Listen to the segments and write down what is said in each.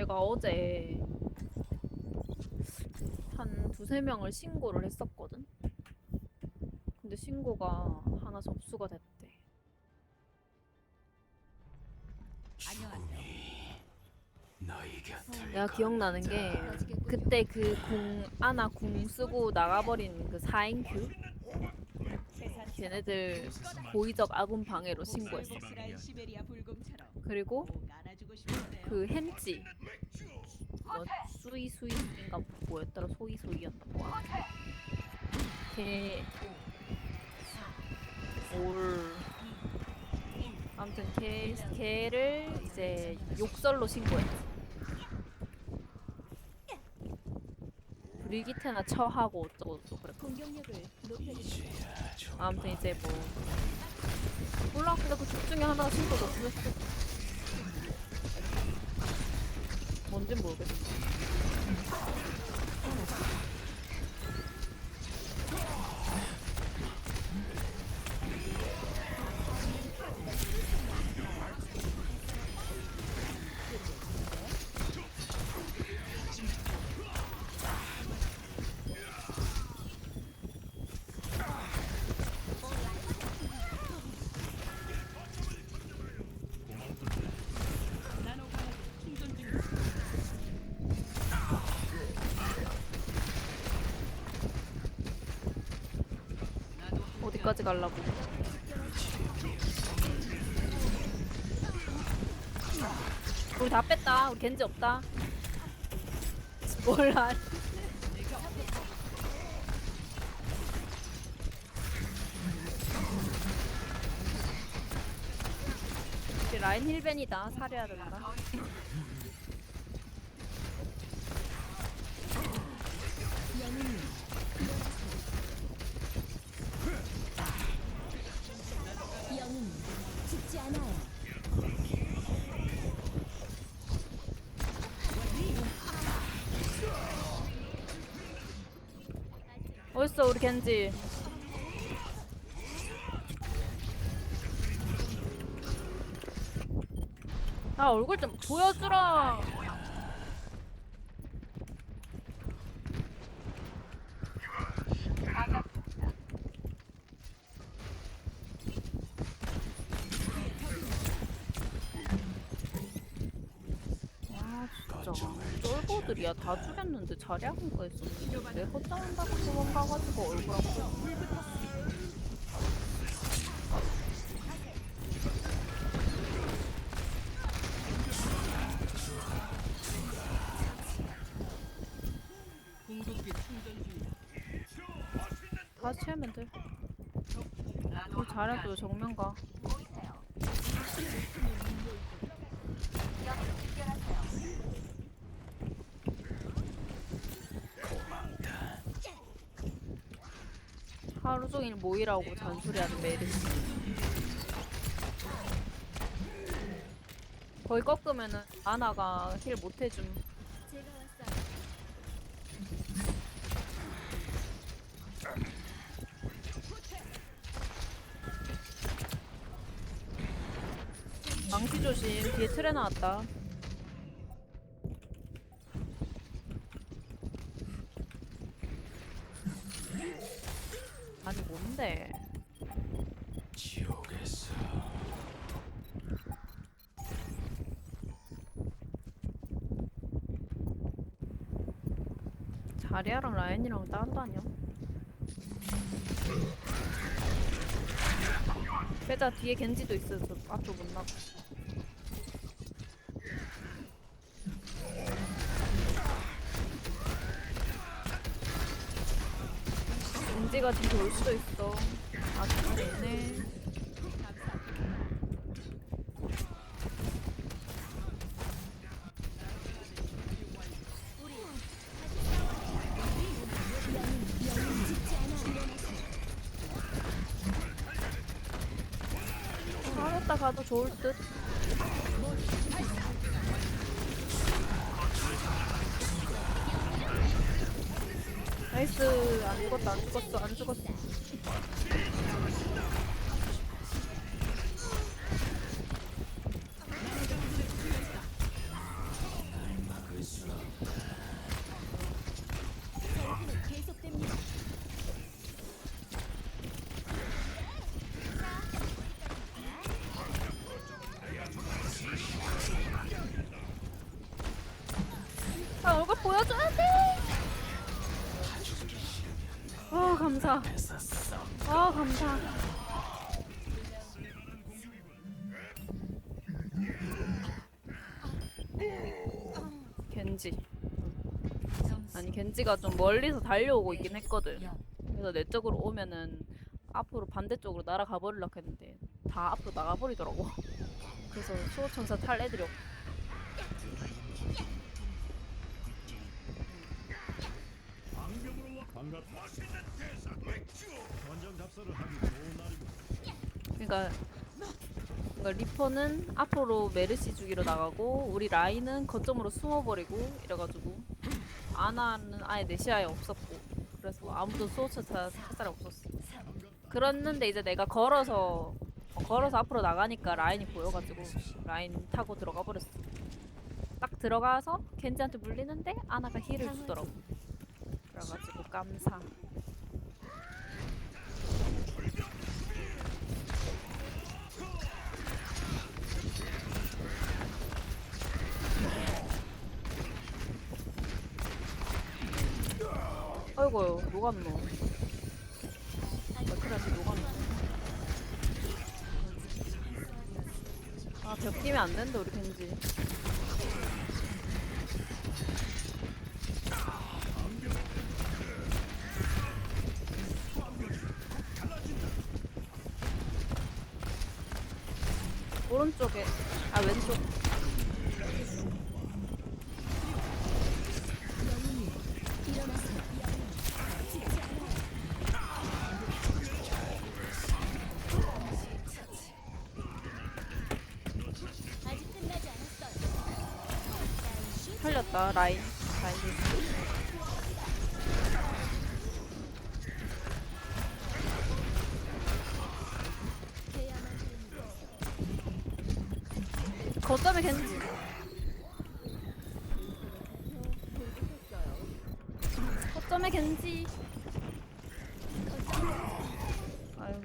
내가 어제 한 두세 명을 신고를 했었거든. 근데 신고가 하나 접수가 됐대. 너희 곁을 내가 기억나는 게 그때 그 공 아나 궁 쓰고 나가버린 그 4인큐 걔네들 고의적 아군 방해로 신고했어. 그리고. 그 햄찌 뭐 수이 수이인가 뭐였더라? 소이 소이였나 뭐야 걔 올 아무튼 걔 걔를 이제 욕설로 신고했지 불기태나 처하고 어쩌고 저쩌고 그랬 공격력을 높여주세요. 아무튼 이제 뭐 몰라 근데 그둘 중에 하나가 신고 접수했어 뭔진 모르겠어 어디까지 가려고. 우리 다 뺐다. 우리 겐지 없다. 몰라 라인 힐벤이다. 사려야 된다 영웅 죽지 않아요. 어딨어 우리 겐지. 아 얼굴 좀 보여주라 아 진짜 쫄보들이야 다 죽였는데 자리하는 거 있었는데 내 헛다운다고 도망가가지고 얼굴 아프고 중이다. 다 채우면 돼 우리 잘해도 정면 가하 루 종일 모이라고 잔소리하는 메리스 거의 꺾으면은 아나가 힐 못해줌. 망치 조심. 뒤에 틀에 나왔다 뭔데 지옥에서. 자리아랑 라인이랑 따로 다녀 빼자 뒤에 겐지도 있어서 앞으로 못 나가 겐지가 뒤에 올 수도 있어. 아 좋네. 살았다 가도 좋을 듯 나이스. 안 죽었다 안 죽었어 안 죽었어 보여줘야 돼. 아 감사. 아 감사. 겐지. 아니 겐지가 좀 멀리서 달려오고 있긴 했거든. 그래서 내 쪽으로 오면은 앞으로 반대쪽으로 날아가 버리려 했는데 다 앞으로 나가 버리더라고. 그래서 수호천사 탈 애들이 없. 그러니까 그러니까 리퍼는 앞으로 메르시 주기로 나가고 우리 라인은 거점으로 숨어버리고 이래가지고 아나는 아예 내시아에 없었고 그래서 아무도 할 사람 없었어. 그랬는데 이제 내가 걸어서 어, 걸어서 앞으로 나가니까 라인이 보여가지고 라인 타고 들어가 버렸어. 딱 들어가서 겐지한테 물리는데 아나가 힐을 주더라고. 그래가지고 깜사. 아이고 녹았노. 맥크라스 녹았노. 아, 벽 뛰면 안 된다, 우리 겐지. 오른쪽에, 아, 왼쪽. 털렸다, 라인. 라인 딜. 해야만 됩니다. 거점에 겐지. 거점에 겐지. 아유.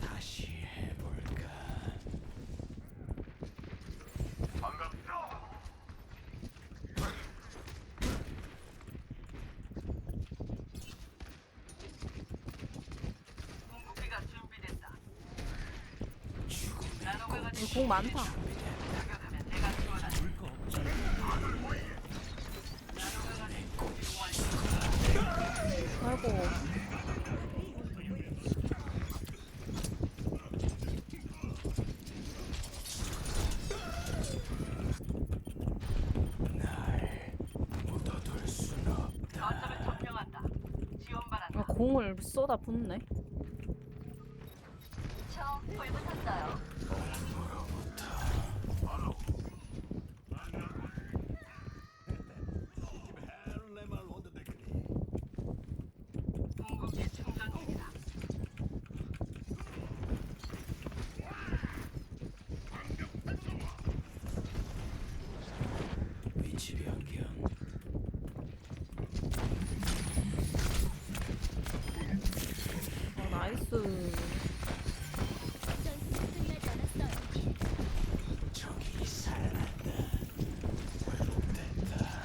다시 해볼까? 이거 공 많다. 아이고. 아, 공을 쏟아 붓네. 위 치 변경. 아, 나이스. 전투는 끝나지 않았어요. 적이 살아났다. 회복됐다.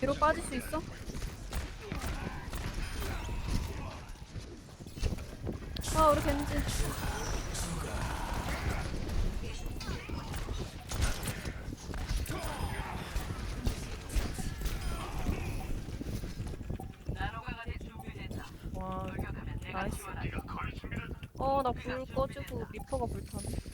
뒤로 빠질 수 있어? 아, 우리 겐지. 와, 나이스. 어, 나 불 꺼지고 리퍼가 불타네.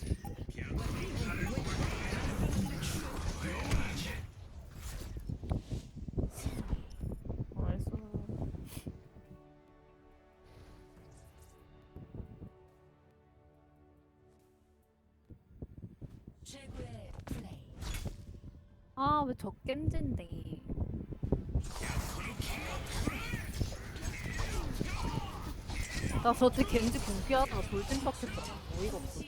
아, 왜 저 겜진데. 나 저때 겐지 공피하다가 돌진 빡했어. 어이가 없어.